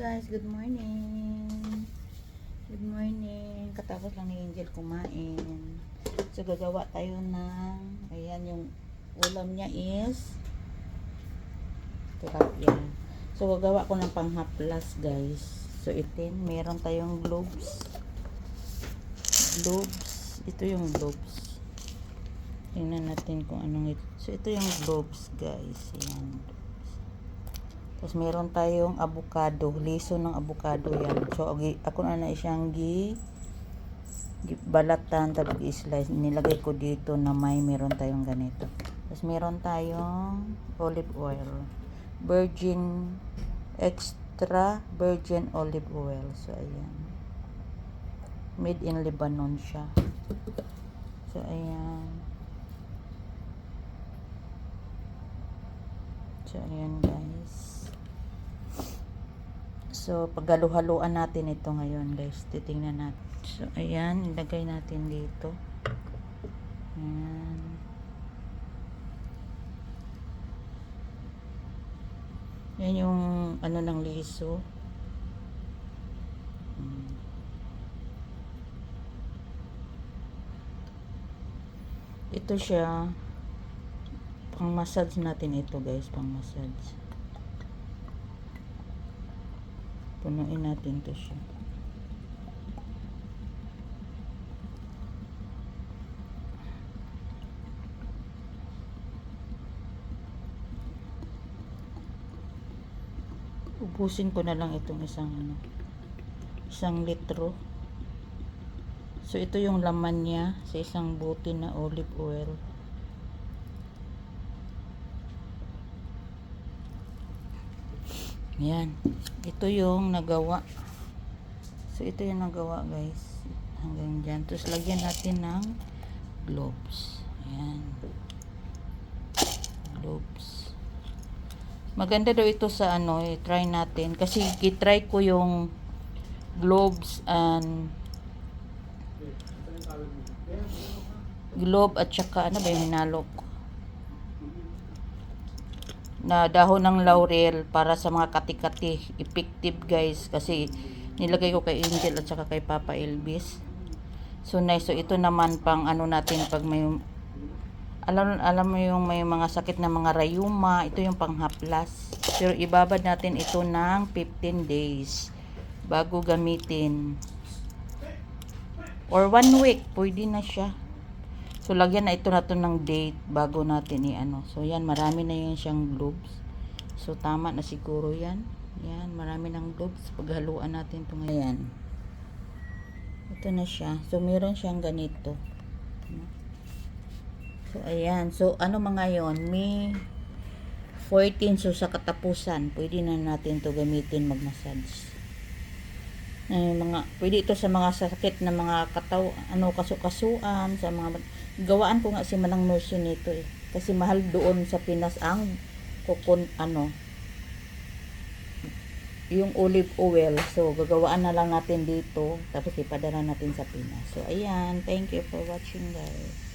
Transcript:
guys, good morning. Good morning. Katapos lang ni Angel kumain. So gagawa tayo ng ayan yung ulam niya is tilapia. So gagawa ko ng panghaplas guys. So itin, meron tayong globes. Globes. Ito yung globes. Tingnan natin kung anong ito. So ito yung globes guys. Ayan. Tapos meron tayong avocado, liso ng avocado yan. So ako na na siyang gi, balatan tapos i-slice. Nilagay ko dito na may meron tayong ganito. Tapos meron tayong olive oil. Virgin extra virgin olive oil. So ayan. Made in Lebanon siya. So ayan. So ayan guys. So, paghalu-haluan natin ito ngayon, guys. Titingnan natin. So, ayan. Ilagay natin dito. Ayan. Yan yung ano ng liso. Ito siya. Pang massage natin ito, guys. Pang massage. Punuin natin to siya. Ubusin ko na lang itong isang ano, isang litro. So ito yung laman niya sa isang bote na olive oil. Yan. Ito yung nagawa. So, ito yung nagawa, guys. Hanggang dyan. Tapos, lagyan natin ng gloves. Ayan. Gloves. Maganda daw ito sa ano, eh, try natin. Kasi, gitry ko yung gloves and globe at saka ano ba yung hinalo na dahon ng laurel para sa mga kati-kati. Effective guys kasi nilagay ko kay Angel at saka kay Papa Elvis. So nice. So ito naman pang ano natin pag may alam alam mo yung may mga sakit na mga rayuma, ito yung panghaplas. Pero ibabad natin ito ng 15 days bago gamitin. Or one week, pwede na siya. So, lagyan na ito na to ng date bago natin i-ano. So, yan, marami na yan siyang globes. So, tama na siguro yan. Yan, marami ng globes. Paghaluan natin ito ngayon. Ito na siya. So, meron siyang ganito. So, ayan. So, ano mga yon May 14. So, sa katapusan, pwede na natin to gamitin mag-massage. Ay, mga, pwede ito sa mga sakit na mga kataw, ano, kasukasuan, sa mga, gawaan ko nga si Manang Nurse nito eh. Kasi mahal doon sa Pinas ang kukun, ano, yung olive oil. So, gagawaan na lang natin dito, tapos ipadala natin sa Pinas. So, ayan. Thank you for watching, guys.